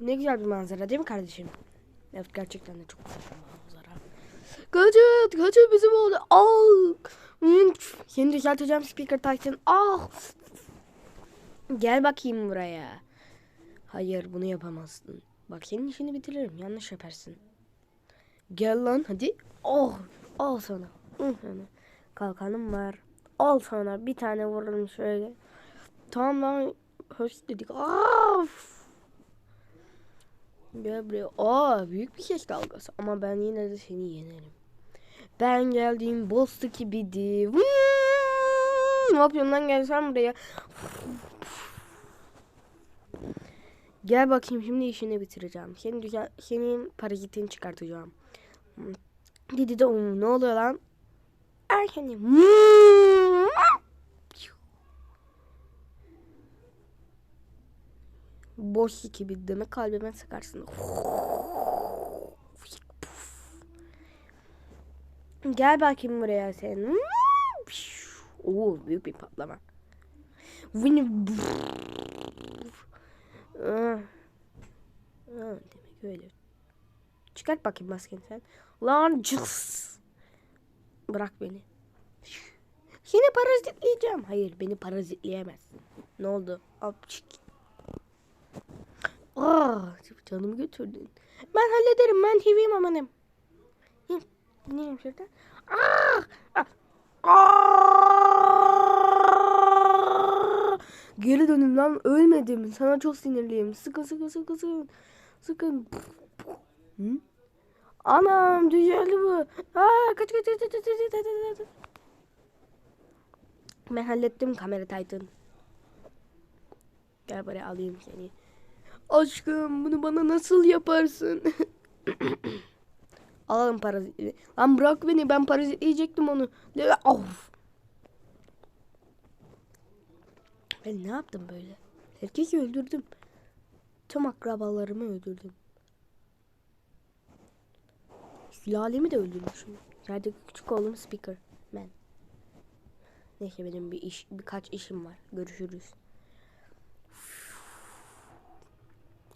ne güzel bir manzara değil mi kardeşim? Evet gerçekten de çok güzel bir manzara. Kaçın, kaçın bizim oldu. Al. Seni düzelteceğim Speaker Titan. Ah. Gel bakayım buraya. Hayır bunu yapamazsın. Bak senin işini bitiririm. Yanlış yaparsın. Gel lan hadi. Oh. Al sana. Kalkanım var. Al sana. Bir tane vururum şöyle. Tamam lan. Hoş dedik. Of. Gel buraya. Aa büyük bir ses dalgası. Ama ben yine de seni yenerim. Ben geldiğim boss gibiydi. Ne yapıyorsun lan gel sen buraya. Gel bakayım şimdi işini bitireceğim. Senin güzel senin parazitini çıkartacağım. Dedi de "Oo, ne oluyor lan? Erkenim. Boş gibi demek kalbime sıkarsın. Gel bakayım buraya sen. Oo büyük bir patlama. Ah. Ah, Demek öyle. Çıkart bakayım maskeni sen. Lan. Bırak beni. Seni parazitleyeceğim. Hayır beni parazitleyemezsin. Ne oldu? Apçık. Ah, canımı götürdün. Ben hallederim. Ben TV'yim amanım. Hı, Dinleyelim şurada. Ah! Ah! Ah! Geri dönün lan ölmedim. Sana çok sinirliyim. Sıkın sıkın sıkın sıkın. Sıkın. Hı? Anam düzeldi bu. Aa, kaç kaç kaç kaç kaç kaç kaç kaç. Ben hallettim kamera Titan. Gel buraya alayım seni. Aşkım bunu bana nasıl yaparsın? Alalım parazitleri. Lan bırak beni ben parazitleyecektim onu. Of. Ben ne yaptım böyle? Herkesi öldürdüm. Tüm akrabalarımı öldürdüm. Sülalemi de öldürmüşüm. Nerede küçük oğlum speaker. Ben. Neyse benim bir iş, birkaç işim var. Görüşürüz.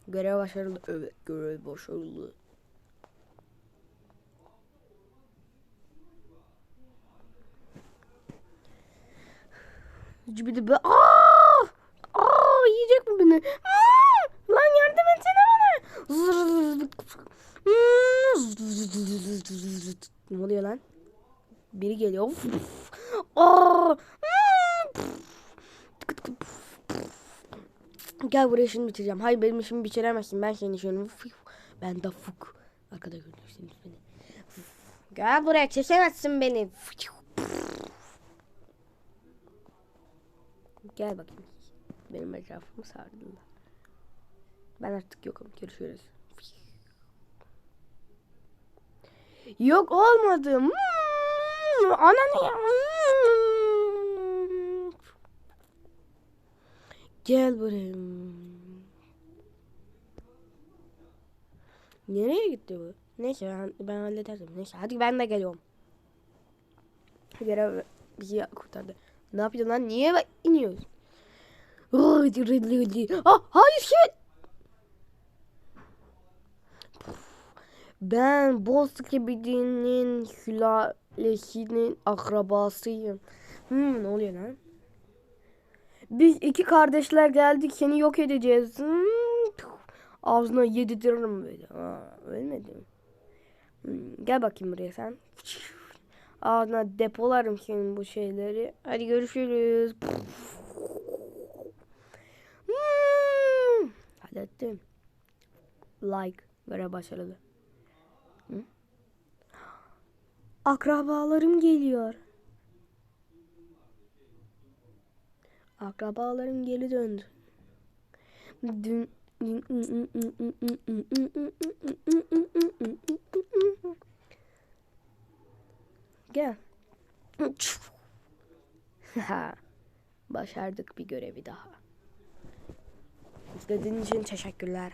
Görev başarılı. Evet görev başarılı. Cibidi be. Aa! Aa! Yiyecek mi beni? Aa! Lan yardım etsene bana. Ne oluyor lan? Biri geliyor. Aa! Gel buraya şunu bitireceğim. Hayır benim işimi bitiremezsin. Ben senin işini. Ben de fuk. Arkada görüyorsunuz beni. Gel buraya çekemezsin beni. Gel bakayım. Benim etrafımı sardın. Ben artık yokum. Görüşürüz. Yok olmadı. Hmm, Ananı ya. Hmm. Gel buraya. Nereye gitti bu? Neyse ben, ben hallederim. Neyse hadi ben de geliyorum. Görev bizi kurtardı. Ne yapıyorsun lan? Niye iniyorsun? Ah, hayır şey. Ben Bozkır'ın sülalesinin akrabasıyım. Hmm, ne oluyor lan? Biz iki kardeşler geldik seni yok edeceğiz. Hmm. Ağzına yediririm böyle. Aa, ölmedim. Hmm, gel bakayım buraya sen. Ağzına depolarım senin bu şeyleri. Hadi görüşürüz. Hmm, hallettim. Like. Göre başarılı. Akrabalarım geliyor. Akrabalarım geri döndü. Dün Gel. Başardık bir görevi daha. İzlediğiniz için teşekkürler.